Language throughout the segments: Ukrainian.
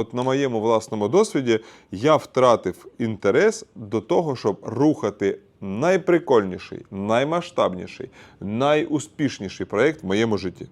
От на моєму власному досвіді я втратив інтерес до того, щоб рухати найприкольніший, наймасштабніший, найуспішніший проєкт в моєму житті.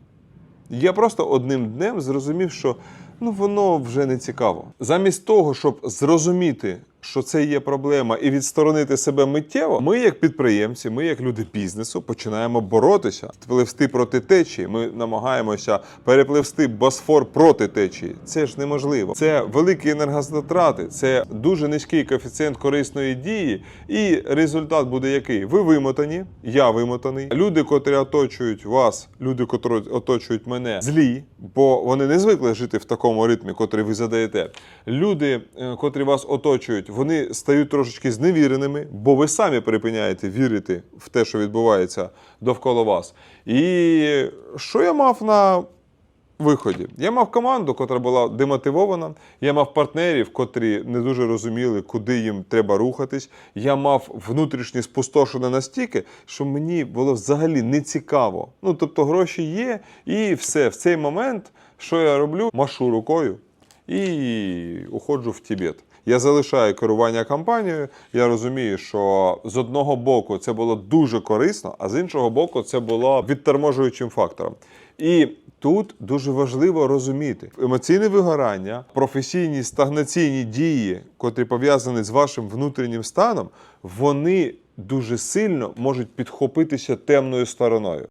Я просто одним днем зрозумів, що ну воно вже не цікаво. Замість того, щоб зрозуміти, що це є проблема, і відсторонити себе миттєво, ми, як підприємці, ми, як люди бізнесу, починаємо боротися, пливсти проти течії. Ми намагаємося перепливсти босфор проти течії. Це ж неможливо. Це великі енергозатрати, це дуже низький коефіцієнт корисної дії, і результат буде який? Ви вимотані, я вимотаний. Люди, котрі оточують вас, люди, котрі оточують мене, злі, бо вони не звикли жити в такому ритмі, котрий ви задаєте. Люди, е, котрі вас оточують, вони стають трошечки зневіреними, бо ви самі припиняєте вірити в те, що відбувається довкола вас. І що я мав на виході. Я мав команду, котра була демотивована. Я мав партнерів, котрі не дуже розуміли, куди їм треба рухатись. Я мав внутрішнє спустошене настільки, що мені було взагалі не цікаво. Ну тобто гроші є, і все. В цей момент, що я роблю, машу рукою і уходжу в Тібет. Я залишаю керування компанією. Я розумію, що з одного боку це було дуже корисно, а з іншого боку, це було відторможуючим фактором. І тут дуже важливо розуміти емоційне вигорання, професійні стагнаційні дії, котрі пов'язані з вашим внутрішнім станом, вони дуже сильно можуть підхопитися темною стороною.